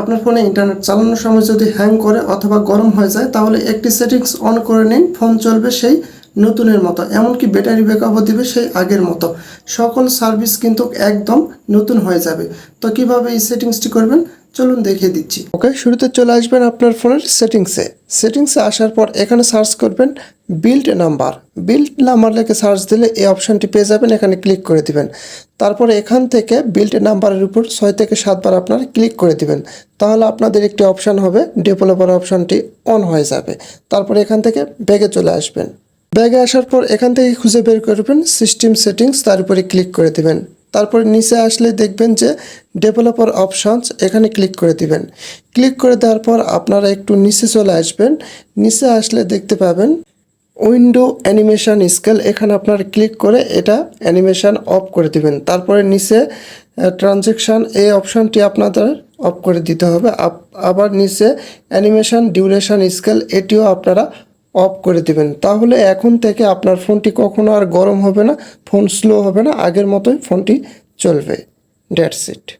আপনার ফোনে ইন্টারনেট চালানোর সময় যদি হ্যাং করে অথবা গরম হয়ে যায়, তাহলে একটি সেটিংস অন করে নিন ফোন চলবে সেই নতুনের মতো। এমনকি ব্যাটারি ব্যাকআপও দিবে সেই আগের মতো। সকল সার্ভিস কিন্তু একদম নতুন হয়ে যাবে। তো কীভাবে এই সেটিংসটি করবেন? চলুন দেখিয়ে দিচ্ছি। ওকে শুরুতে চলে আসবেন আপনার ফোনের সেটিংসে সেটিংসে আসার পর এখানে সার্চ করবেন বিল্ড নাম্বার বিল্ড নাম্বার লেখে সার্চ দিলে এই অপশানটি পেয়ে যাবেন, এখানে ক্লিক করে দিবেন। তারপরে এখান থেকে বিল্ড নাম্বারের উপর ছয় থেকে সাতবার আপনারা ক্লিক করে দিবেন। তাহলে আপনাদের একটি অপশান হবে ডেভেলপার অপশানটি অন হয়ে যাবে। তারপরে এখান থেকে ব্যাগে চলে আসবেন। ব্যাগে আসার পর এখান থেকে খুঁজে বের করবেন সিস্টেম সেটিংস তার উপরে ক্লিক করে দিবেন। তারপরে নিচে আসলে দেখবেন যে ডেভেলপার অপশনস এখানে ক্লিক করে দিবেন। ক্লিক করে দেওয়ার পর আপনারা একটু নিচে চলে আসবেন। নিচে আসলে দেখতে পাবেন উইন্ডো অ্যানিমেশন স্কেল এখানে আপনারা ক্লিক করে এটা অ্যানিমেশন অফ করে দিবেন। তারপরে নিচে ট্রানজেকশান এই অপশানটি আপনাদের অফ করে দিতে হবে। আবার নিচে অ্যানিমেশন ডিউরেশন স্কেল এটিও আপনারা অফ করে দেবেন। তাহলে এখন থেকে আপনার ফোনটি কখনো আর গরম হবে না, ফোন স্লো হবে না, আগের মতোই ফোনটি চলবে। ড্যাটস ইট